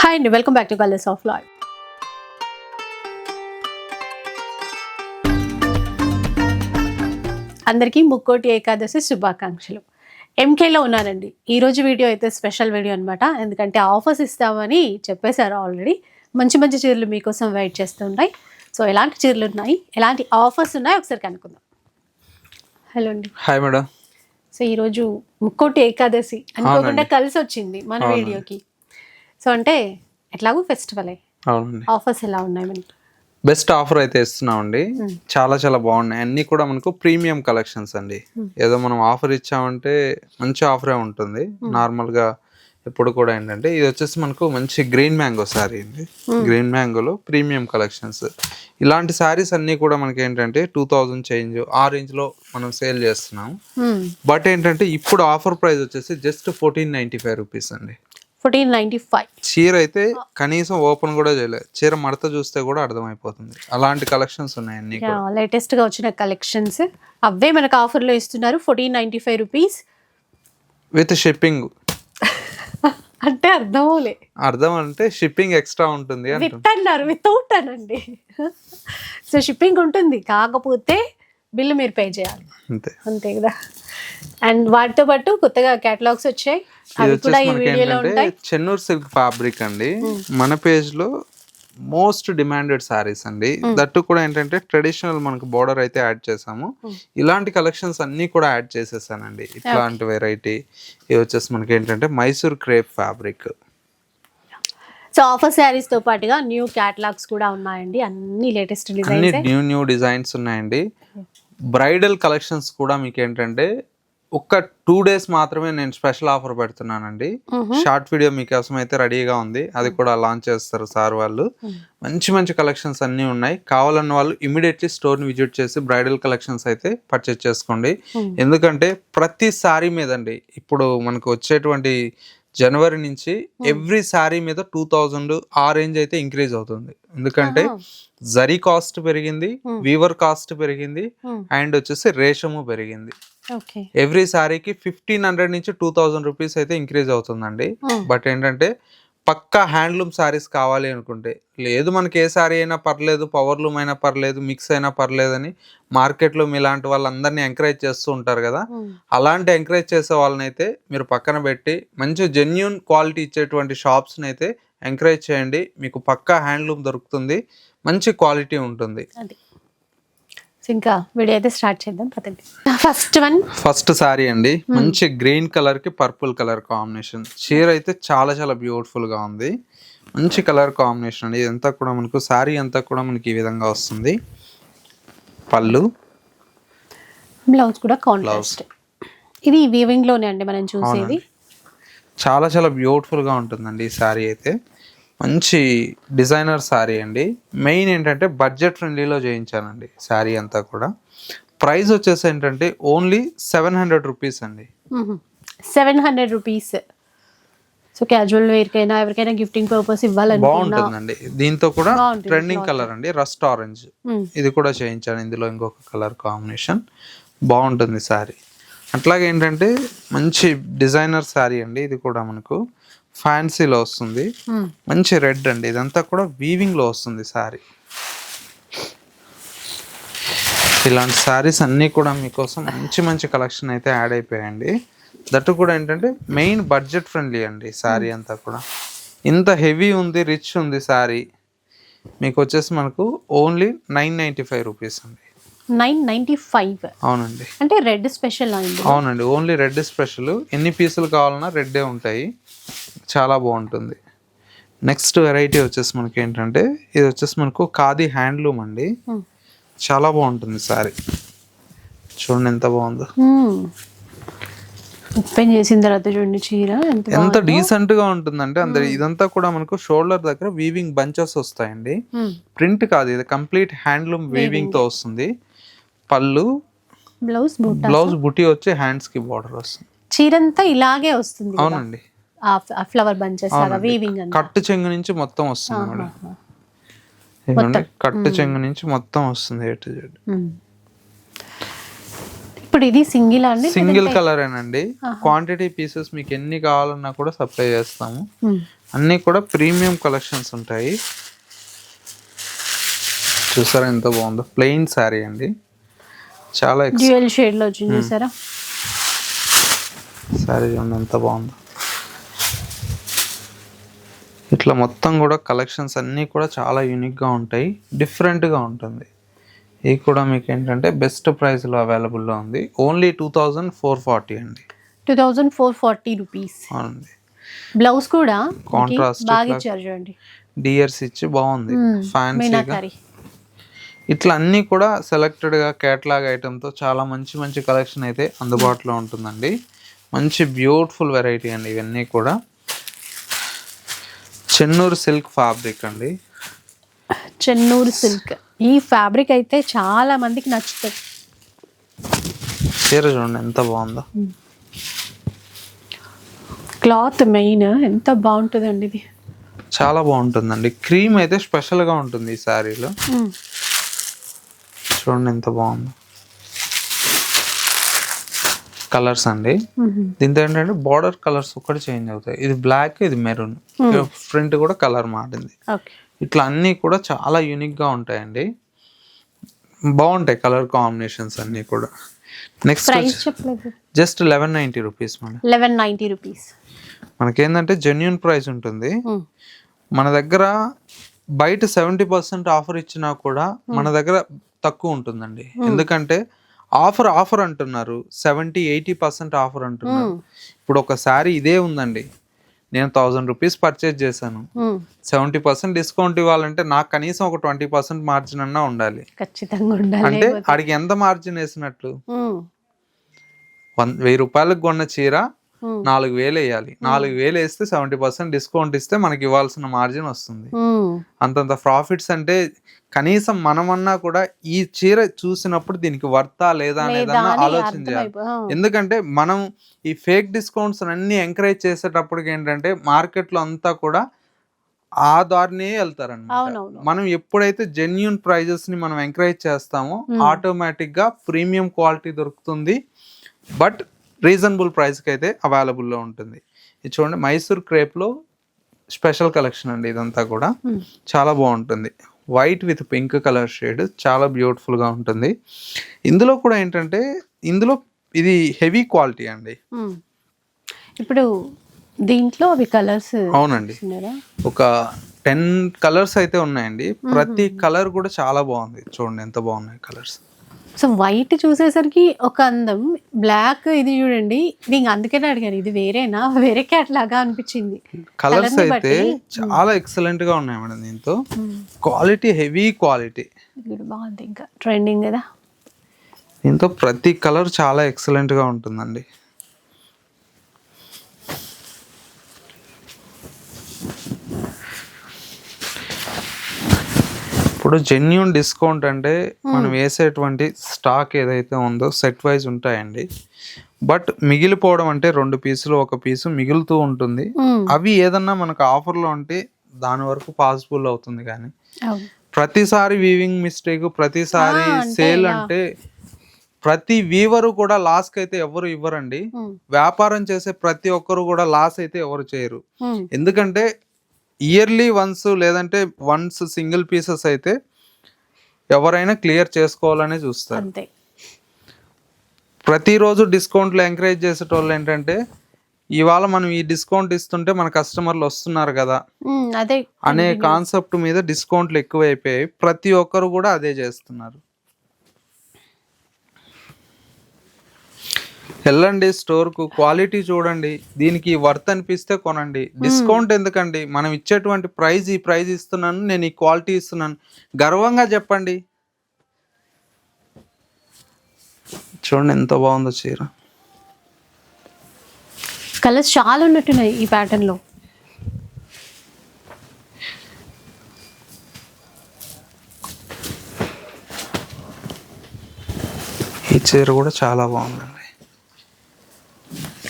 Hi అండి welcome back to colours of లాయ్ అందరికీ ముక్కోటి ఏకాదశి శుభాకాంక్షలు. ఎంకేలో ఉన్నానండి ఈరోజు వీడియో అయితే స్పెషల్ వీడియో అనమాట ఎందుకంటే ఆఫర్స్ ఇస్తామని చెప్పేశారు ఆల్రెడీ మంచి మంచి చీరలు మీకోసం వెయిట్ చేస్తున్నాయి సో ఎలాంటి చీరలు ఉన్నాయి? ఎలాంటి ఆఫర్స్ ఉన్నాయి? ఒకసారి కనుక్కుందాం. హలో అండి హాయ్ మేడం సో ఈరోజు ముక్కోటి ఏకాదశి అనుకోకుండా. కలిసి వచ్చింది మన. వీడియోకి. సో అంటే ఎట్లాగో ఫెస్టివలే. అవునండి. ఆఫర్స్ ఎలా ఉన్నాయి మనకి బెస్ట్ ఆఫర్ అయితే ఇస్తున్నామండి. చాలా చాలా బాగున్నాయి. అన్ని కూడా మనకు ప్రీమియం కలెక్షన్స్ అండి. ఏదో మనం ఆఫర్ ఇచ్చామంటే మంచి ఆఫరే ఉంటుంది. నార్మల్గా ఎప్పుడు కూడా ఏంటంటే ఇది వచ్చేసి మనకు మంచి గ్రీన్ మ్యాంగో శారీ అండి. గ్రీన్ మ్యాంగోలో ప్రీమియం కలెక్షన్స్. ఇలాంటి శారీస్ అన్ని కూడా మనకి ఏంటంటే టూ థౌజండ్ చేంజ్ ఆ రేంజ్లో మనం సేల్ చేస్తున్నాం. బట్ ఏంటంటే ఇప్పుడు ఆఫర్ ప్రైస్ వచ్చేసి just fourteen ninety five rupees అండి. Fourteen ninety five. చీర అయితే కనీసం ఓపెన్ కూడా చేయలేదు చీర మడత చూస్తే కూడా అర్థమైపోతుంది. అలాంటి కలెక్షన్స్ ఉన్నాయి అన్ని కూడా లేటెస్ట్గా వచ్చిన కలెక్షన్స్. అవే మనకు ఆఫర్లో ఇస్తున్నారు. Fourteen ninety five rupees. With shipping. అంటే అర్థమవులే. అర్థం అంటే షిప్పింగ్ ఎక్స్ట్రా ఉంటుంది విత్ అన్నారు వితౌట్ అనండి. సో షిప్పింగ్ ఉంటుంది. కాకపోతే బిల్లు మీరు పే చేయాలి. అంతే. అంతే కదా? అండ్ వాటితో పాటు కొత్తగా కేటలాగ్స్ వచ్చాయి. అవి కూడా ఈ వీడియోలో ఉంటాయి. చెన్నూరు సిల్క్ ఫ్యాబ్రిక్ అండి. మన పేజ్లో మోస్ట్ డిమాండెడ్ సారీస్ అండి. దట్టు కూడా ఏంటంటే ట్రెడిషనల్ మనకు బోర్డర్ అయితే యాడ్ చేసాము. ఇలాంటి కలెక్షన్స్ అన్ని కూడా యాడ్ చేసేసానండి. ఇట్లాంటి వెరైటీ ఇది వచ్చేసి మనకి ఏంటంటే Mysore crepe fabric so offer శారీస్తో పాటుగా న్యూ కేటలాగ్స్ కూడా ఉన్నాయండి. అన్ని latest designs new new designs ఉన్నాయండి. బ్రైడల్ కలెక్షన్స్ కూడా మీకు ఏంటంటే ఒక్క టూ డేస్ మాత్రమే నేను స్పెషల్ ఆఫర్ పెడుతున్నానండి. షార్ట్ వీడియో మీకోసం అయితే రెడీగా ఉంది. అది కూడా లాంచ్ చేస్తారు సార్ వాళ్ళు. మంచి మంచి కలెక్షన్స్ అన్నీ ఉన్నాయి. కావాలన్న వాళ్ళు ఇమీడియట్లీ స్టోర్ని విజిట్ చేసి బ్రైడల్ కలెక్షన్స్ అయితే పర్చేస్ చేసుకోండి. ఎందుకంటే ప్రతి సారీ మీదండి ఇప్పుడు మనకు వచ్చేటువంటి జనవరి నుంచి ఎవ్రీ సారీ మీద టూ థౌజండ్ ఆ రేంజ్ అయితే ఇంక్రీజ్ అవుతుంది. ఎందుకంటే జరీ కాస్ట్ పెరిగింది వీవర్ కాస్ట్ పెరిగింది అండ్ వచ్చేసి రేషము పెరిగింది. ఎవ్రీ సారీకి ఫిఫ్టీన్ హండ్రెడ్ నుంచి టూ థౌజండ్ రూపీస్ అయితే ఇంక్రీజ్ అవుతుందండి. బట్ ఏంటంటే పక్కా హ్యాండ్లూమ్ సారీస్ కావాలి అనుకుంటే లేదు మనకి ఏ సారీ అయినా పర్లేదు పవర్ లూమ్ అయినా పర్లేదు మిక్స్ అయినా పర్లేదని మార్కెట్లో మీలాంటి వాళ్ళందరినీ ఎంకరేజ్ చేస్తూ ఉంటారు కదా. అలాంటి ఎంకరేజ్ చేసే వాళ్ళని అయితే మీరు పక్కన పెట్టి మంచి జెన్యున్ క్వాలిటీ ఇచ్చేటువంటి షాప్స్ని అయితే ఎంకరేజ్ చేయండి. మీకు పక్కా హ్యాండ్లూమ్ దొరుకుతుంది మంచి క్వాలిటీ ఉంటుంది. ఇంకా వీడియో అయితే స్టార్ట్ చేద్దాం పదండి. ఫస్ట్ వన్ ఫస్ట్ సారీ అండి. మంచి గ్రీన్ కలర్కి పర్పుల్ కలర్ కాంబినేషన్ చీర అయితే చాలా చాలా బ్యూటిఫుల్గా ఉంది. మంచి కలర్ కాంబినేషన్ అండి. ఇదంతా కూడా మనకు సారీ అంతా కూడా మనకి ఈ విధంగా వస్తుంది. పళ్ళు. బ్లౌజ్ కూడా కాంట్రాస్ట్ ఇది వీవింగ్లోనే అండి మనం చూసేది. చాలా చాలా బ్యూటిఫుల్గా ఉంటుందండి ఈ సారీ అయితే. మంచి డిజైనర్ సారీ అండి. మెయిన్ ఏంటంటే బడ్జెట్ ఫ్రెండ్లీలో చేయించానండి సారీ అంతా కూడా. ప్రైస్ వచ్చేసి ఏంటంటే ఓన్లీ సెవెన్ హండ్రెడ్ రూపీస్ అండి. Seven hundred rupees. So casual వేర్కైనా ఎవరికైనా గిఫ్టింగ్ పర్పస్ ఇవ్వాలనుకున్నా బాగుంటుందండి. దీంతో కూడా ట్రెండింగ్ కలర్ అండి. Rust orange. ఇది కూడా చేయించాను. ఇందులో ఇంకొక కలర్ కాంబినేషన్. బాగుంటుంది శారీ అట్లాగే ఏంటంటే మంచి డిజైనర్ శారీ అండి. ఇది కూడా మనకు ఫ్యాన్సీలో వస్తుంది. మ్మ్. మంచి రెడ్ అండి. ఇదంతా కూడా వీవింగ్లో వస్తుంది శారీ ఇలాంటి శారీస్ అన్నీ కూడా మీకోసం మంచి మంచి కలెక్షన్ అయితే యాడ్ అయిపోయాయండి. దట్టు కూడా ఏంటంటే మెయిన్ బడ్జెట్ ఫ్రెండ్లీ అండి శారీ అంతా కూడా. ఇంత హెవీ ఉంది రిచ్ ఉంది శారీ మీకు వచ్చేసి మనకు only nine ninety five rupees అండి. నైన్ నైన్టీ ఫైవ్ అవునండి. అంటే రెడ్ స్పెషల్ అవునండి. Only red special. ఎన్ని పీసులు కావాలన్నా రెడ్డే ఉంటాయి. చాలా బాగుంటుంది. నెక్స్ట్ వెరైటీ వచ్చేసి మనకి ఏంటంటే ఇది వచ్చేసి మనకు ఖాదీ హ్యాండ్లూమ్ అండి. చాలా బాగుంటుంది సారీ చూడండి ఎంత బాగుందో. ఓపెన్ చేసిన తర్వాత చూడండి చీర ఎంత డీసెంట్గా ఉంటుందంటే అందరి ఇదంతా కూడా మనకు షోల్డర్ దగ్గర వీవింగ్ బంచెస్ వస్తాయండి. ప్రింట్ కాదు ఇది కంప్లీట్ హ్యాండ్లూమ్ వీవింగ్తో వస్తుంది. పళ్ళు బ్లౌజ్ బూట బ్లౌజ్ బుటీ వచ్చి హ్యాండ్స్కి బార్డర్ వస్తుంది. చీర అంతా ఇలాగే వస్తుంది. అవునండి. ఫ్లవర్ బంచెస్ లాగా వీవింగ్ కట్టు చెంగు నుంచి మొత్తం వస్తుంది మేడం. కట్టు చెంగు నుంచి మొత్తం వస్తుంది ఎటు జెడ్ మ్మ్. ఇప్పుడు ఇది సింగిల్ అండి? సింగిల్ కలరేనండి. క్వాంటిటీ పీసెస్ మీకు ఎన్ని కావాలన్నా కూడా సప్లై చేస్తాము. అన్నీ కూడా ప్రీమియం కలెక్షన్స్ ఉంటాయి. చూసారా ఎంత బాగుందో? ప్లెయిన్ శారీ అండి. చాలా డ్యూయల్ షేడ్లో వచ్చింది చూసారా? శారీ చూడండి ఎంత బాగుందో. ఇట్లా మొత్తం కూడా కలెక్షన్స్ అన్నీ కూడా చాలా యూనిక్గా ఉంటాయి డిఫరెంట్గా ఉంటుంది. ఇది కూడా మీకు ఏంటంటే బెస్ట్ ప్రైస్లో అవైలబుల్లో ఉంది. Only two thousand four forty అండి. Two thousand four forty rupees అవునండి. బ్లౌజ్ కూడా Contrast బాగా ఇచ్చారు చూడండి. డియర్స్ ఇచ్చి బాగుంది. ఫ్యాన్సీగా మీనాకారి. ఇట్లా అన్నీ కూడా సెలెక్టెడ్గా కేటలాగ్ ఐటెంతో చాలా మంచి మంచి కలెక్షన్ అయితే అందుబాటులో ఉంటుందండి. మంచి బ్యూటిఫుల్ వెరైటీ అండి ఇవన్నీ కూడా. చెన్నూరు సిల్క్ ఫ్యాబ్రిక్ అండి. చెన్నూరు సిల్క్. ఈ ఫ్యాబ్రిక్ అయితే చాలా మందికి నచ్చుతుంది. చీర చూడండి ఎంత బాగుందో. క్లాత్ మెయిన్ ఎంత బాగుంటుందండి ఇది. చాలా బాగుంటుందండి. క్రీమ్ అయితే స్పెషల్గా ఉంటుంది ఈ శారీలో. చూడండి ఎంత బాగుందో. కలర్స్ అండి. దీంతో ఏంటంటే బార్డర్ కలర్స్ ఒకటి చేంజ్ అవుతాయి. ఇది బ్లాక్ ఇది మెరూన్. ఫ్రంట్ కూడా కలర్ మారింది. ఇట్లా అన్నీ కూడా చాలా యూనిక్గా ఉంటాయండి. బాగుంటాయి కలర్ కాంబినేషన్స్ అన్నీ కూడా. Next just eleven ninety rupees madam. Eleven ninety rupees మనకేంటంటే జెన్యున్ ప్రైస్ ఉంటుంది. మన దగ్గర బయట సెవెంటీ పర్సెంట్ ఆఫర్ ఇచ్చినా కూడా మన దగ్గర తక్కువ ఉంటుందండి. ఎందుకంటే ఆఫర్ ఆఫర్ అంటున్నారు. సెవెంటీ ఎయిటీ పర్సెంట్ ఆఫర్ అంటున్నారు. ఇప్పుడు ఒక శారీ ఇదే ఉందండి. నేను థౌజండ్ రూపీస్ పర్చేజ్ చేశాను. సెవెంటీ పర్సెంట్ డిస్కౌంట్ ఇవ్వాలంటే నాకు కనీసం ఒక ట్వంటీ పర్సెంట్ మార్జిన్ అన్నా ఉండాలి. ఖచ్చితంగా అంటే ఆడికి ఎంత మార్జిన్ వేసినట్లు? వెయ్యి రూపాయలకు కొన్న చీర నాలుగు వేలు వేయాలి. నాలుగు వేలు వేస్తే సెవెంటీ పర్సెంట్ డిస్కౌంట్ ఇస్తే మనకి ఇవ్వాల్సిన మార్జిన్ వస్తుంది. అంతంత ప్రాఫిట్స్ అంటే కనీసం మనమన్నా కూడా ఈ చీర చూసినప్పుడు దీనికి వర్తా లేదా అనేదన్నా అని ఆలోచన చేయాలి ఎందుకంటే మనం ఈ ఫేక్ డిస్కౌంట్స్ అన్ని ఎంకరేజ్ చేసేటప్పటికి ఏంటంటే మార్కెట్లో అంతా కూడా ఆ దారినే వెళ్తారన్నమాట. అవునవును. మనం ఎప్పుడైతే జెన్యున్ ప్రైజెస్ని మనం ఎంకరేజ్ చేస్తామో ఆటోమేటిక్గా ప్రీమియం క్వాలిటీ దొరుకుతుంది. బట్ రీజనబుల్ ప్రైస్కి అయితే అవైలబుల్లో ఉంటుంది. ఇది చూడండి మైసూర్ క్రేప్లో స్పెషల్ కలెక్షన్ అండి ఇదంతా కూడా. చాలా బాగుంటుంది. White with pink colour shade చాలా బ్యూటిఫుల్గా ఉంటుంది. ఇందులో కూడా ఏంటంటే ఇందులో ఇది హెవీ క్వాలిటీ అండి. ఇప్పుడు దీంట్లో అవి కలర్స్ అవునండి. ఒక టెన్ కలర్స్ అయితే ఉన్నాయండి. ప్రతి కలర్ కూడా చాలా బాగుంది. చూడండి ఎంత బాగున్నాయి కలర్స్. సో వైట్ చూసేసరికి ఒక అందం బ్లాక్ ఇది చూడండి. ఇంక అందుకనే అడిగాను ఇది వేరేనా? వేరే క్యాట్ లాగా అనిపించింది కలర్స్ అయితే చాలా ఎక్సలెంట్గా ఉన్నాయి మేడం దీంతో. క్వాలిటీ హెవీ క్వాలిటీ బాగుంది ఇంకా. ట్రెండింగ్ కదా? దీంతో ప్రతి కలర్ చాలా ఎక్సలెంట్గా ఉంటుందండి. ఇప్పుడు జెన్యున్ డిస్కౌంట్ అంటే మనం వేసేటువంటి స్టాక్ ఏదైతే ఉందో సెట్ వైజ్ ఉంటాయండి. బట్ మిగిలిపోవడం అంటే రెండు పీసులు ఒక పీసు మిగులుతూ ఉంటుంది. ఉమ్, అవి ఏదన్నా మనకు ఆఫర్లో ఉంటే దాని వరకు పాసిబుల్ అవుతుంది కానీ. ప్రతిసారి వీవింగ్ మిస్టేక్ ప్రతిసారి సేల్. అంటే ప్రతి వీవరు కూడా లాస్కి అయితే ఎవరు ఇవ్వరండి. ఉమ్, వ్యాపారం చేసే ప్రతి ఒక్కరు కూడా లాస్ అయితే ఎవరు చేయరు. ఎందుకంటే ఇయర్లీ వన్స్ లేదంటే వన్స్ సింగిల్ పీసెస్ అయితే ఎవరైనా క్లియర్ చేసుకోవాలని చూస్తారు. అంతే. ప్రతిరోజు డిస్కౌంట్లు ఎంకరేజ్ చేసేటోళ్ళు ఏంటంటే ఇవాళ మనం ఈ డిస్కౌంట్ ఇస్తుంటే మన కస్టమర్లు వస్తున్నారు కదా అదే అనే కాన్సెప్ట్ మీద డిస్కౌంట్లు ఎక్కువైపోయాయి. ప్రతి ఒక్కరు కూడా అదే చేస్తున్నారు. వెళ్ళండి స్టోర్కు. క్వాలిటీ చూడండి. దీనికి వర్త్ అనిపిస్తే కొనండి. డిస్కౌంట్ ఎందుకండి? మనం ఇచ్చేటువంటి ప్రైజ్ ఈ ప్రైజ్ ఇస్తున్నాను నేను ఈ క్వాలిటీ ఇస్తున్నాను. గర్వంగా చెప్పండి. చూడండి ఎంత బాగుందో చీర. కలర్స్ చాలా ఉన్నట్టున్నాయి ఈ ప్యాటర్న్లో. ఈ చీర కూడా చాలా బాగుందండి.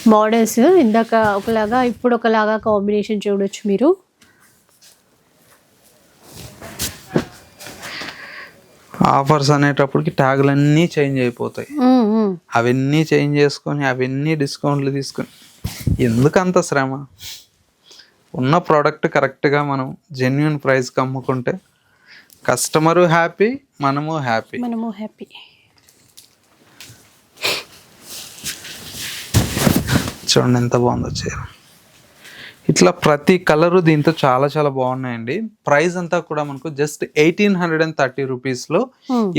బార్డర్స్ ఇందాక ఒకలాగా ఇప్పుడు ఒకలాగా కాంబినేషన్ చూడొచ్చు మీరు. ఆఫర్స్ అనేటప్పటికి ట్యాగులన్నీ చేంజ్ అయిపోతాయి. అవన్నీ చేంజ్ చేసుకొని అవన్నీ డిస్కౌంట్లు తీసుకొని. ఎందుకు అంత శ్రమ? ఉన్న ప్రోడక్ట్ కరెక్ట్గా మనం జెన్యున్ ప్రైస్కి అమ్ముకుంటే కస్టమరు హ్యాపీ మనము హ్యాపీ. మనము హ్యాపీ. చూడండి ఎంత బాగుందో చీర. ఇట్లా ప్రతి కలరు దీంతో చాలా చాలా బాగున్నాయండి. ప్రైస్ అంతా కూడా మనకు just eighteen hundred and thirty రూపీస్లో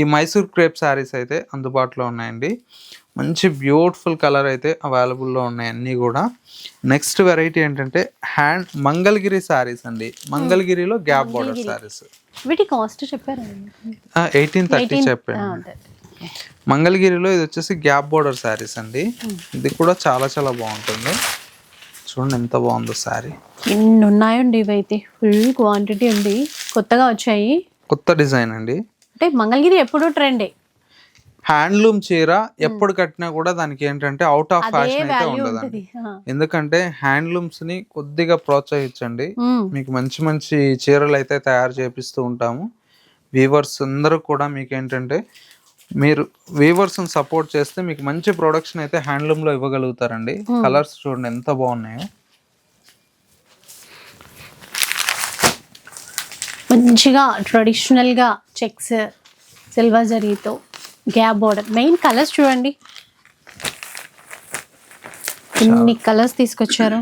ఈ మైసూర్ క్రేప్ శారీస్ అయితే అందుబాటులో ఉన్నాయండి. మంచి బ్యూటిఫుల్ కలర్ అయితే అవైలబుల్లో ఉన్నాయి అన్నీ కూడా. నెక్స్ట్ వెరైటీ ఏంటంటే హ్యాండ్ మంగళగిరి శారీస్ అండి. మంగళగిరిలో గ్యాప్ బార్డర్ శారీస్. వీటి కాస్ట్ చెప్పారు? ఎయిటీన్ థర్టీ చెప్పండి. మంగళగిరిలో ఇది వచ్చేసి గ్యాప్ బోర్డర్ శారీస్ అండి. ఇది కూడా చాలా చాలా బాగుంటుంది. చూడండి ఎంత బాగుందో శారీ. ఎన్ని ఉన్నాయండి ఇవైతే? ఫుల్ క్వాంటిటీ ఉంది కొత్తగా వచ్చాయి. కొత్త డిజైన్ అండి. అంటే మంగళగిరి ఎప్పుడూ ట్రెండే. హ్యాండ్లూమ్ చీర ఎప్పుడు కట్టినా కూడా దానికి ఏంటంటే అవుట్ ఆఫ్ ఫ్యాషన్ అయితే ఉండదండి. ఎందుకంటే హ్యాండ్లూమ్స్ని కొద్దిగా ప్రోత్సహించండి. మీకు మంచి మంచి చీరలు అయితే తయారు చేపిస్తూ ఉంటాము. వీవర్స్ అందరూ కూడా మీకు ఏంటంటే మీరు వీవర్స్ని సపోర్ట్ చేస్తే మీకు మంచి ప్రొడక్షన్ అయితే హ్యాండ్లూమ్లో ఇవ్వగలుగుతారండి. కలర్స్ చూడండి ఎంత బాగున్నాయో. మంచిగా ట్రెడిషనల్గా చెక్స్ సిల్వర్ జరీతో గ్యాప్ బోర్డర్ మెయిన్ కలర్స్ చూడండి. ఎన్ని కలర్స్ తీసుకొచ్చారు?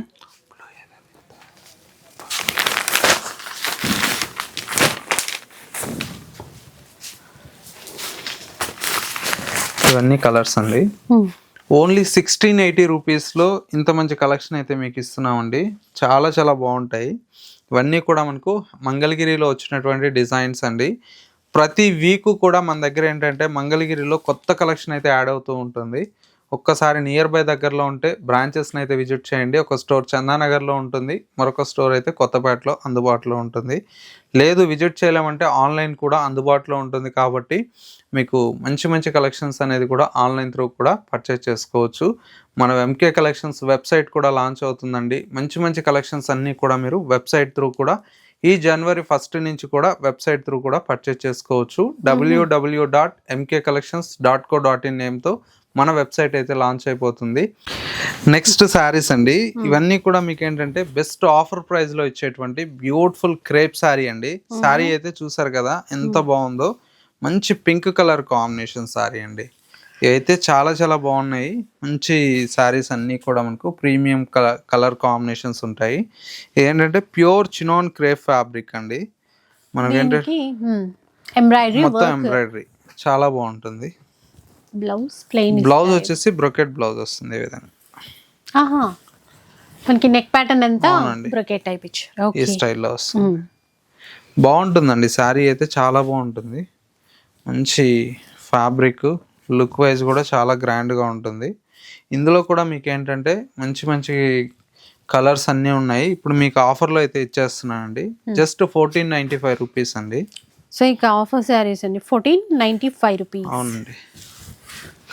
ఇవన్నీ కలర్స్ అండి. ఓన్లీ సిక్స్టీన్ ఎయిటీ రూపీస్లో ఇంత మంచి కలెక్షన్ అయితే మీకు ఇస్తున్నామండి. చాలా చాలా బాగుంటాయి. ఇవన్నీ కూడా మనకు మంగళగిరిలో వచ్చినటువంటి డిజైన్స్ అండి. ప్రతి వీక్ కూడా మన దగ్గర ఏంటంటే మంగళగిరిలో కొత్త కలెక్షన్ అయితే యాడ్ అవుతూ ఉంటుంది. ఒక్కసారి నియర్ బై దగ్గరలో ఉంటే బ్రాంచెస్ని అయితే విజిట్ చేయండి. ఒక స్టోర్ చందానగర్లో ఉంటుంది. మరొక స్టోర్ అయితే కొత్తపేటలో అందుబాటులో ఉంటుంది. లేదు విజిట్ చేయలేమంటే ఆన్లైన్ కూడా అందుబాటులో ఉంటుంది కాబట్టి మీకు మంచి మంచి కలెక్షన్స్ అనేది కూడా ఆన్లైన్ త్రూ కూడా పర్చేస్ చేసుకోవచ్చు. మన ఎంకే కలెక్షన్స్ వెబ్సైట్ కూడా లాంచ్ అవుతుందండి. మంచి మంచి కలెక్షన్స్ అన్నీ కూడా మీరు వెబ్సైట్ త్రూ కూడా ఈ జనవరి ఫస్ట్ నుంచి కూడా వెబ్సైట్ త్రూ కూడా పర్చేస్ చేసుకోవచ్చు. W W dot MK collections dot co dot in నేమ్తో మన వెబ్సైట్ అయితే లాంచ్ అయిపోతుంది. నెక్స్ట్ శారీస్ అండి. ఇవన్నీ కూడా మీకు ఏంటంటే బెస్ట్ ఆఫర్ ప్రైస్లో ఇచ్చేటువంటి బ్యూటిఫుల్ క్రేప్ శారీ అండి. శారీ అయితే చూసారు కదా ఎంత బాగుందో. మంచి పింక్ కలర్ కాంబినేషన్ శారీ అండి. ఇవైతే చాలా చాలా బాగున్నాయి. మంచి శారీస్ అన్నీ కూడా మనకు ప్రీమియం కలర్ కలర్ కాంబినేషన్స్ ఉంటాయి. ఏంటంటే ప్యూర్ చినోన్ క్రేప్ ఫ్యాబ్రిక్ అండి. మనకి ఏంటంటే ఎంబ్రాయిడరీ మొత్తం ఎంబ్రాయిడరీ చాలా బాగుంటుంది. బ్లౌజ్ ప్లెయిన్ బ్లౌజ్ వచ్చేసి బ్రొకెట్ బ్లౌజ్ వస్తుంది ఈ విధంగా. ఆహా. మనకి నెక్ ప్యాటర్న్ అంతా. బ్రొకెట్ టైప్ ఇచ్చారు ఈ స్టైల్లో వస్తుంది. బాగుంటుందండి. శారీ అయితే చాలా బాగుంటుంది. మంచి ఫ్యాబ్రిక్ లుక్ వైజ్ కూడా చాలా గ్రాండ్గా ఉంటుంది. ఇందులో కూడా మీకు ఏంటంటే మంచి మంచి కలర్స్ అన్నీ ఉన్నాయి. ఇప్పుడు మీకు ఆఫర్లో అయితే ఇచ్చేస్తున్నానండి. Just fourteen ninety five rupees అండి. సో ఇక ఆఫర్ శారీస్ అండి. Fourteen ninety five rupees. అవునండి.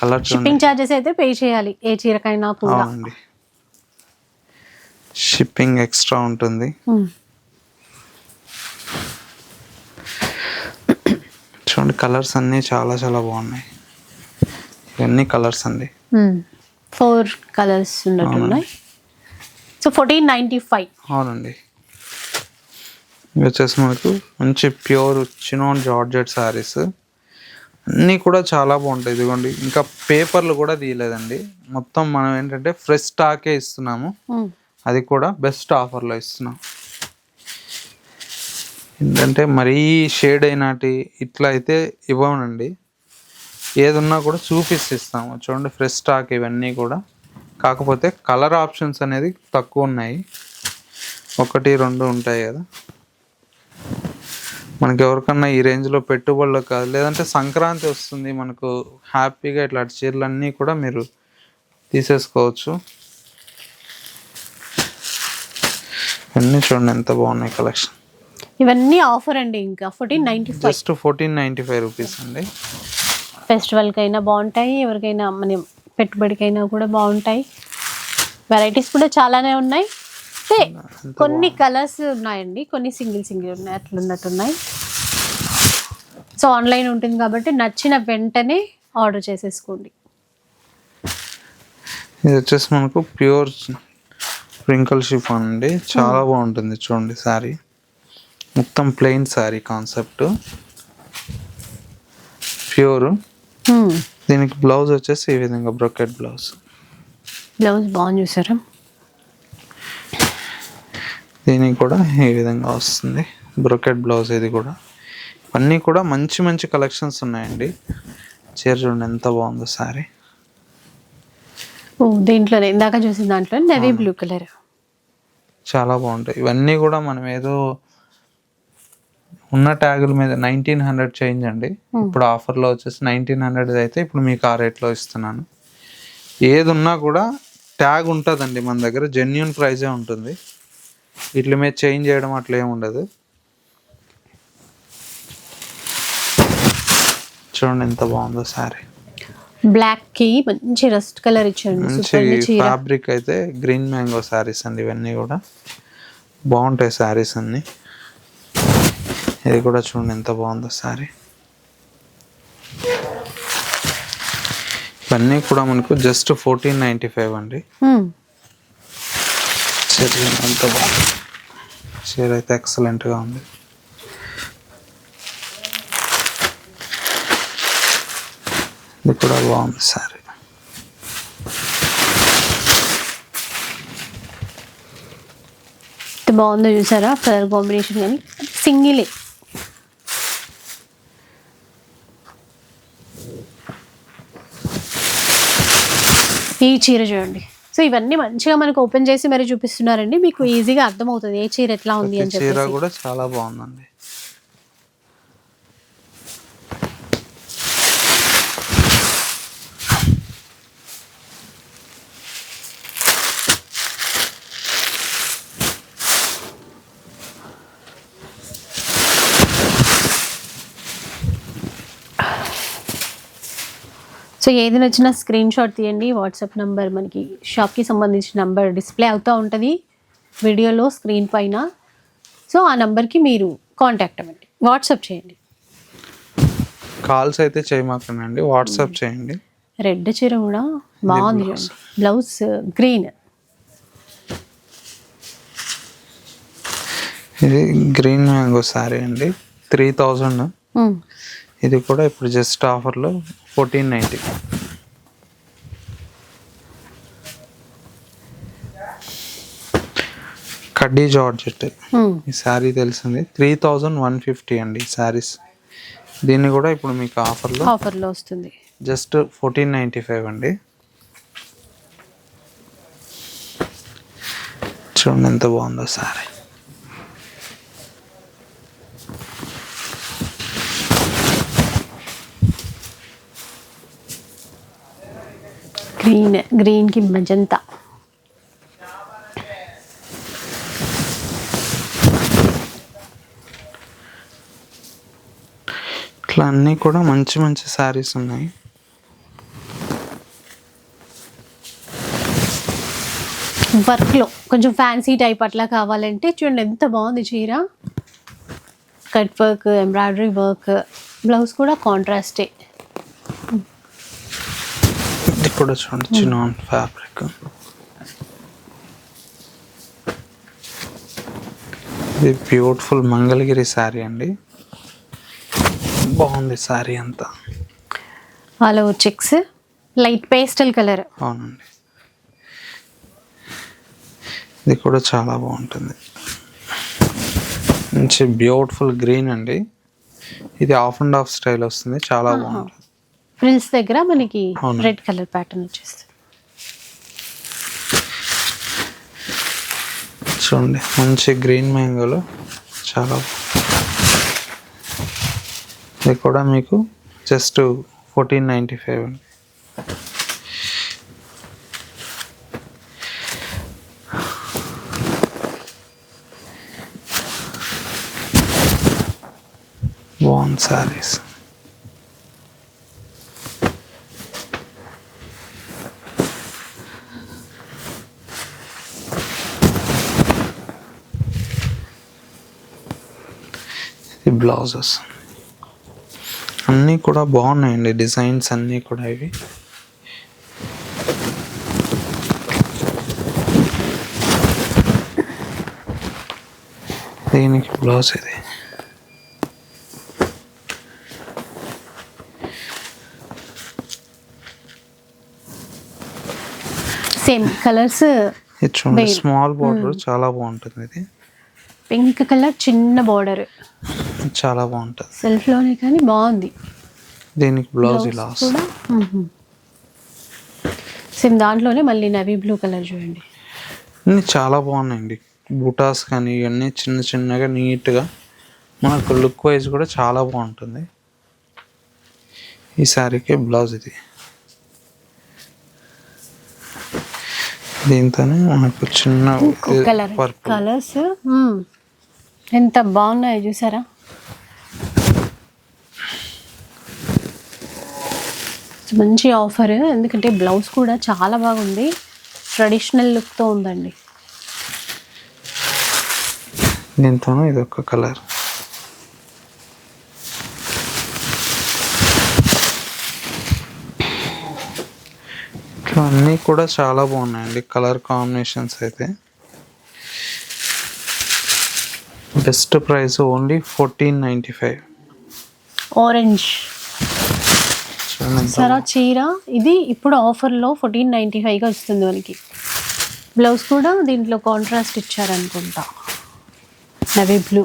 కలర్ షిప్పింగ్ ఛార్జెస్ అయితే పే చేయాలి. ఏ చీరకైనా కూడా. అవునండి. షిప్పింగ్ ఎక్స్ట్రా ఉంటుంది. చూడండి కలర్స్ అన్నీ చాలా చాలా బాగున్నాయి. ఇవన్నీ కలర్స్ అండి? ఫోర్ కలర్స్ ఉన్నట్టున్నాయి. So fourteen ninety five. అవునండి. వచ్చేసి మనకు మంచి ప్యూర్ చినోన్ జార్జెట్ శారీస్. అన్నీ కూడా చాలా బాగుంటాయి. ఇదిగోండి. ఇంకా పేపర్లు కూడా తీయలేదండి. మొత్తం మనం ఏంటంటే ఫ్రెష్ స్టాకే ఇస్తున్నాము. అది కూడా బెస్ట్ ఆఫర్లో ఇస్తున్నాం. ఏంటంటే మరీ షేడ్ అయినటి ఇట్లా అయితే ఇవ్వనండి. ఏదున్నా కూడా చూపిస్తూ ఇస్తాము. చూడండి ఫ్రెష్ స్టాక్ ఇవన్నీ కూడా. కాకపోతే కలర్ ఆప్షన్స్ అనేది తక్కువ ఉన్నాయి. ఒకటి రెండు ఉంటాయి కదా. మనకి ఎవరికన్నా ఈ రేంజ్లో పెట్టుబడులు కాదు. లేదంటే సంక్రాంతి వస్తుంది మనకు. హ్యాపీగా ఇట్లాంటి చీరలన్నీ కూడా మీరు తీసేసుకోవచ్చు. అన్నీ చూడండి ఎంత బాగున్నాయి కలెక్షన్ ఇవన్నీ ఆఫర్ అండి ఇంకా. Fourteen ninety five just fourteen ninety five rupees అండి. ఫెస్టివల్కైనా బాగుంటాయి ఎవరికైనా మనం పెట్టుబడికైనా కూడా బాగుంటాయి. వెరైటీస్ కూడా చాలానే ఉన్నాయి. సే కొన్ని కలర్స్ ఉన్నాయండి కొన్ని సింగిల్ సింగిల్ ఉన్నాయి అట్లా ఉన్నట్టున్నాయి సో ఆన్లైన్ ఉంటుంది కాబట్టి నచ్చిన వెంటనే ఆర్డర్ చేసేసుకోండి. ఇది వచ్చేసి మనకు ప్యూర్ స్ప్రింకల్ షిఫాన్ అండి. చాలా బాగుంటుంది చూడండి శారీ మొత్తం plain sari concept pure Hmm. దీనికి బ్లౌజ్ వచ్చేసి ఈ విధంగా బ్రొకెట్ బ్లౌజ్. బ్లౌజ్ బాగుంది చూసారా? దీనికి కూడా ఈ విధంగా వస్తుంది. బ్రొకెట్ బ్లౌజ్ ఇది కూడా. అన్నీ కూడా మంచి మంచి కలెక్షన్స్ ఉన్నాయండి. చీర చూడండి ఎంత బాగుందో సారీ. ఓ దీంట్లోనే ఇందాక చూసిన దాంట్లో నెవీ బ్లూ కలర్. చాలా బాగుంటాయి. ఇవన్నీ కూడా మనం ఏదో ఉన్న ట్యాగుల మీద నైన్టీన్ హండ్రెడ్ చేంజ్ అండి. ఇప్పుడు ఆఫర్లో వచ్చేసి నైన్టీన్ హండ్రెడ్ అయితే ఇప్పుడు మీకు ఆ రేట్లో ఇస్తున్నాను. ఏది ఉన్నా కూడా ట్యాగ్ ఉంటుందండి మన దగ్గర జెన్యున్ ప్రైజే ఉంటుంది. వీటి మీద చేంజ్ చేయడం అట్లా ఏమి ఉండదు. చూడండి ఎంత బాగుందో సారీ బ్లాక్కి మంచి రస్ట్ కలర్ ఇచ్చాడు మంచి ఫ్యాబ్రిక్ అయితే గ్రీన్ మ్యాంగో శారీస్ అండి ఇవన్నీ కూడా. బాగుంటాయి శారీస్ అన్ని. ఇది కూడా చూడండి ఎంత బాగుందో శారీ. ఇవన్నీ కూడా మనకు జస్ట్ ఫోర్టీన్ నైంటీ ఫైవ్ అండి. చీర ఎంత బాగుంది. చీర అయితే ఎక్సలెంట్గా ఉంది. ఇది కూడా బాగుంది ఎంత బాగుందో చూసారా? కలర్ కాంబినేషన్ కానీ. సింగిలే. ఈ చీర చూడండి. సో ఇవన్నీ మంచిగా మనకు ఓపెన్ చేసి మరి చూపిస్తున్నారండి. మీకు ఈజీగా అర్థమవుతుంది ఏ చీర ఎట్లా ఉంది అని ప్రతి చీర కూడా చాలా బాగుందండి. ఏది నచ్చినా స్క్రీన్ షాట్ తీయండి. వాట్సాప్ నంబర్ మనకి షాప్కి సంబంధించిన నంబర్ డిస్ప్లే అవుతూ ఉంటుంది. వీడియోలో స్క్రీన్ పైన. సో ఆ నంబర్కి మీరు కాంటాక్ట్ అవ్వండి. వాట్సాప్ చేయండి. కాల్స్ అయితే చేయమాకండి వాట్సాప్ చేయండి. రెడ్ చీర కూడా బాగుంది బ్లౌజ్ గ్రీన్ ఇది గ్రీన్ మ్యాంగో శారీ అండి. త్రీ థౌజండ్ ఇది కూడా ఇప్పుడు జస్ట్ ఆఫర్లో ఫోర్టీన్ నైంటీ కడ్డీ జార్జెట్. ఈ శారీ తెలిసింది. త్రీ థౌజండ్ వన్ ఫిఫ్టీ అండి శారీస్. దీన్ని కూడా ఇప్పుడు మీకు ఆఫర్లో ఆఫర్లో వస్తుంది. జస్ట్ ఫోర్టీన్ నైంటీ ఫైవ్ అండి. చూడండి ఎంత బాగుందో సారీ గ్రీన్ గ్రీన్కి మజంతా. ఇట్లా అన్నీ కూడా మంచి మంచి శారీస్ ఉన్నాయి. వర్క్లో కొంచెం ఫ్యాన్సీ టైప్ అట్లా కావాలంటే చూడండి ఎంత బాగుంది చీర. Cut work embroidery work blouse కూడా కాంట్రాస్టే. ఇది కూడా చూడండి చిన్న ఫ్యాబ్రిక్. ఇది బ్యూటిఫుల్ మంగళగిరి శారీ అండి. బాగుంది శారీ అంతా. All over checks light pastel colour అవునండి. ఇది కూడా చాలా బాగుంటుంది. మంచి బ్యూటిఫుల్ గ్రీన్ అండి. ఇది ఆఫ్ అండ్ ఆఫ్ స్టైల్ వస్తుంది. చాలా బాగుంటుంది. ఫ్రిల్స్ దగ్గర మనకి. రెడ్ కలర్ ప్యాటర్న్ వచ్చేస్తుంది. చూడండి మంచి గ్రీన్ మ్యాంగోలో చాలా బాగుంది. ఇది కూడా మీకు జస్ట్ ఫోర్టీన్ నైంటీ ఫైవ్. అండి బాగుంది సారీస్ బ్లౌజెస్ కూడా బాగున్నాయండి డిజైన్స్ అన్నీ కూడా ఇవి. దీనికి బ్లౌజ్ ఇది. సేమ్ కలర్స్ చూడండి. స్మాల్ బార్డర్ చాలా బాగుంటుంది ఇది. పింక్ కలర్ చిన్న బార్డర్ చాలా బాగుంటుంది. సెల్ఫ్లోనే కానీ బాగుంది. దీనికి బ్లౌజ్ ఇలా సేమ్ దాంట్లోనే మళ్ళీ నవీ బ్లూ కలర్ చూడండి. అన్నీ చాలా బాగున్నాయండి. బుటాస్ కానీ ఇవన్నీ చిన్న చిన్నగా నీట్గా. మనకు లుక్ వైజ్ కూడా చాలా బాగుంటుంది. ఈ శారీకి బ్లౌజ్ ఇది. దీంతోనే మనకు చిన్న కలర్ కలర్స్ ఎంత బాగున్నాయో చూసారా? మంచి ఆఫర్. ఎందుకంటే బ్లౌజ్ కూడా చాలా బాగుంది. ట్రెడిషనల్ లుక్తో ఉందండి. దీంతోనే ఇది ఒక కలర్ అన్నీ కూడా చాలా బాగున్నాయండి. కలర్ కాంబినేషన్స్ అయితే. Best price only fourteen ninety five orange సరా చీర ఇది ఇప్పుడు ఆఫర్లో ఫోర్టీన్ నైంటీ ఫైవ్గా వస్తుంది మనకి. బ్లౌజ్ కూడా దీంట్లో contrast ఇచ్చారనుకుంటా. Navy blue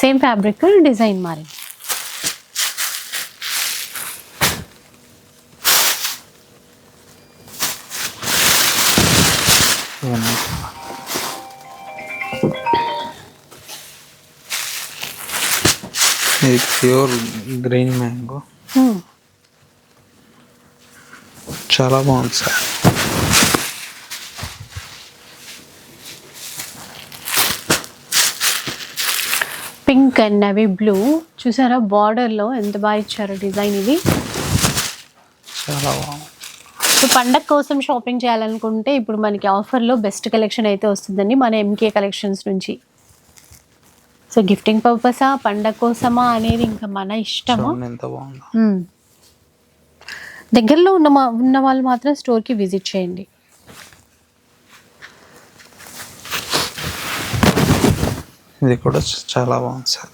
same fabric design మారింది. Pure green mango. Hmm. చాలా బాగుంది sir. Pink and navy blue చూసారా? బార్డర్లో ఎంత బాగా ఇచ్చారో డిజైన్ ఇది చాలా బాగుంది. సో పండగ కోసం షాపింగ్ చేయాలనుకుంటే ఇప్పుడు మనకి ఆఫర్లో బెస్ట్ కలెక్షన్ అయితే వస్తుందండి మన ఎంకే కలెక్షన్స్ నుంచి. సో గిఫ్టింగ్ పర్పసా పండగ కోసమా అనేది ఇంకా మన ఇష్టమా. ఎంత బాగుందో. దగ్గరలో ఉన్న మా ఉన్న వాళ్ళు మాత్రం స్టోర్కి విజిట్ చేయండి. ఇది కూడా చాలా బాగుంది సార్.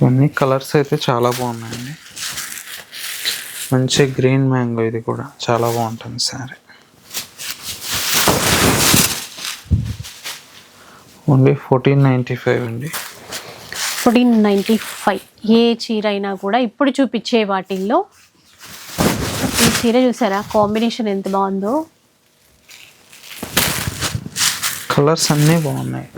ఇవన్నీ కలర్స్ అయితే చాలా బాగున్నాయండి. మంచి గ్రీన్ మ్యాంగో ఇది కూడా చాలా బాగుంటుంది sari. Only fourteen ninety five అండి. Fourteen ninety five. ఏ చీర అయినా కూడా ఇప్పుడు చూపించే వాటిల్లో ఈ చీర చూసారా? కాంబినేషన్ ఎంత బాగుందో. కలర్స్ అన్నీ బాగున్నాయి.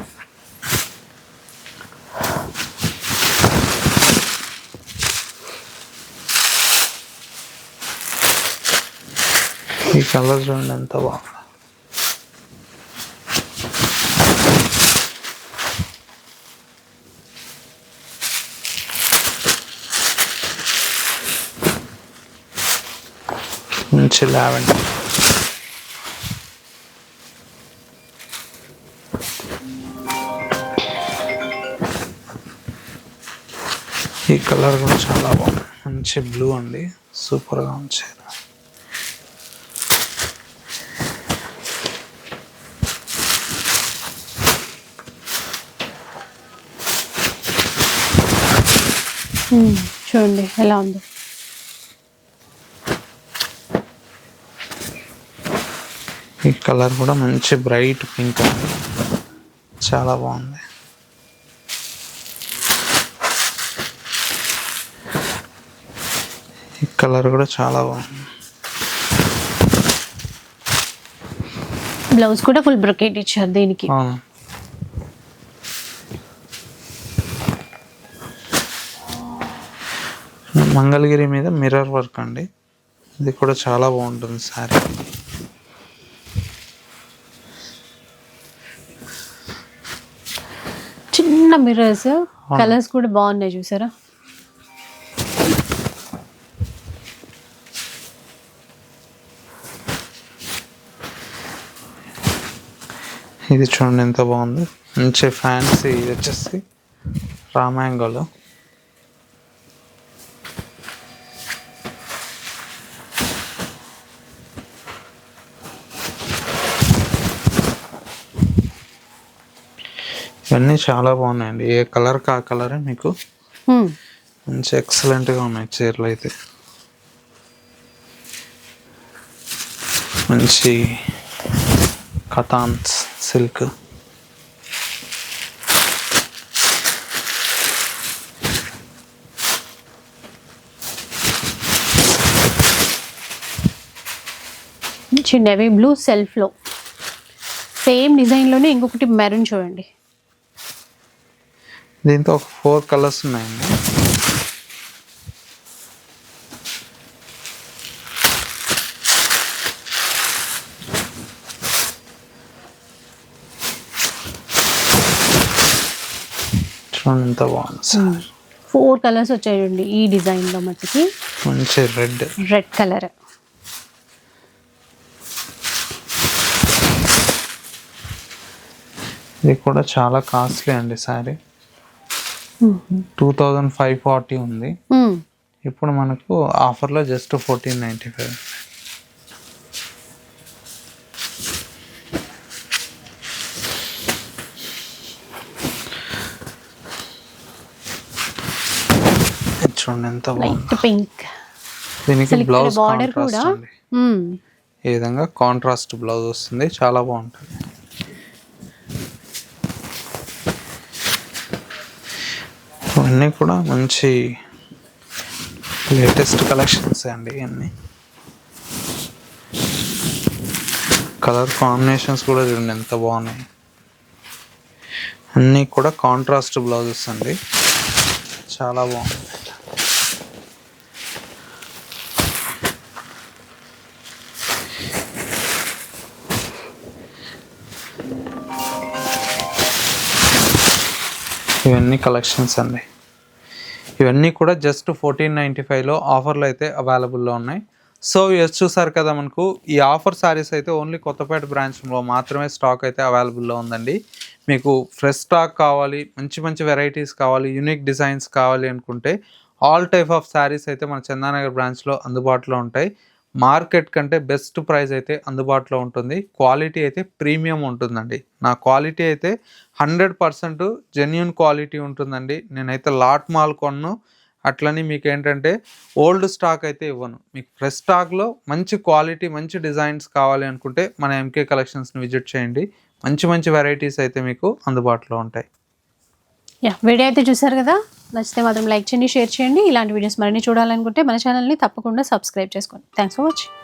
ఈ కలర్ చూడండి ఎంత బాగుంది. మంచి లావెండర్. ఈ కలర్ కూడా చాలా బాగుంది. మంచి బ్లూ అండి. సూపర్గా ఉంచారు. చూడండి ఎలా ఉందో. ఈ కలర్ కూడా మంచి బ్రైట్ పింక్ అండి. చాలా బాగుంది. ఈ కలర్ కూడా చాలా బాగుంది. బ్లౌజ్ కూడా ఫుల్ బ్రొకెట్ ఇచ్చారు దీనికి. మంగళగిరి మీద మిర్రర్ వర్క్ అండి. ఇది కూడా చాలా బాగుంటుంది సారీ. చిన్న మిర్రర్స్ కలర్స్ కూడా బాగున్నాయి చూసారా? ఇది చూడండి ఎంత బాగుంది. మంచి ఫ్యాన్సీ ఇది వచ్చేసి రామాంగోలో ఇవన్నీ చాలా బాగున్నాయండి. ఏ కలర్ కా కలరే మీకు. మంచి ఎక్సలెంట్గా ఉన్నాయి చీరలు అయితే. మంచి కథాన్స్ సిల్క్. నెవీ బ్లూ సెల్ఫ్లో సేమ్ డిజైన్లోనే ఇంకొకటి మెరూన్ చూడండి. దీంతో ఒక ఫోర్ కలర్స్ ఉన్నాయండి. చూడండి ఎంత బాగుంది సార్. ఫోర్ కలర్స్ వచ్చాయి చూడండి ఈ డిజైన్లో మట్టుకి. మంచి రెడ్. Red colour. ఇది కూడా చాలా కాస్ట్లీ అండి sari. Two thousand five forty ఉంది. ఇప్పుడు మనకు ఆఫర్లో జస్ట్ ఫోర్టీన్ నైంటీ ఫైవ్. చూడండి ఎంత లైట్ పింక్. దీనికి బ్లౌజ్ బార్డర్ కూడా? ఈ విధంగా కాంట్రాస్ట్ బ్లౌజ్ వస్తుంది. చాలా బాగుంటుంది. అన్నీ కూడా మంచి లేటెస్ట్ కలెక్షన్స్ అండి అన్నీ కలర్ కాంబినేషన్స్ కూడా చూడండి ఎంత బాగున్నాయి. అన్నీ కూడా కాంట్రాస్ట్ బ్లౌజెస్ అండి. చాలా బాగుంది ఇవన్నీ కలెక్షన్స్ అండి. ఇవన్నీ కూడా జస్ట్ ఫోర్టీన్ నైంటీ ఫైవ్లో ఆఫర్లు అయితే అవైలబుల్లో ఉన్నాయి. సో ఎస్ చూసారు కదా మనకు ఈ ఆఫర్ శారీస్ అయితే ఓన్లీ కొత్తపేట బ్రాంచ్లో మాత్రమే స్టాక్ అయితే అవైలబుల్లో ఉందండి. మీకు ఫ్రెష్ స్టాక్ కావాలి మంచి మంచి వెరైటీస్ కావాలి యూనిక్ డిజైన్స్ కావాలి అనుకుంటే ఆల్ టైప్ ఆఫ్ శారీస్ అయితే మన చందానగర్ బ్రాంచ్లో అందుబాటులో ఉంటాయి. మార్కెట్ కంటే బెస్ట్ ప్రైస్ అయితే అందుబాటులో ఉంటుంది. క్వాలిటీ అయితే ప్రీమియం ఉంటుందండి. నా క్వాలిటీ అయితే హండ్రెడ్ పర్సెంట్ జెన్యున్ క్వాలిటీ ఉంటుందండి. నేనైతే లాట్ మాల్ కొన్ను. అట్లని మీకు ఏంటంటే ఓల్డ్ స్టాక్ అయితే ఇవ్వను. మీకు ఫ్రెష్ స్టాక్లో మంచి క్వాలిటీ మంచి డిజైన్స్ కావాలి అనుకుంటే మన ఎంకే కలెక్షన్స్ని విజిట్ చేయండి. మంచి మంచి వెరైటీస్ అయితే మీకు అందుబాటులో ఉంటాయి. యా వీడియో అయితే చూసారు కదా? నచ్చితే మాత్రం లైక్ చేయండి షేర్ చేయండి. ఇలాంటి వీడియోస్ మరిన్ని చూడాలనుకుంటే మన ఛానల్ని తప్పకుండా సబ్స్క్రైబ్ చేసుకోండి. Thanks for watching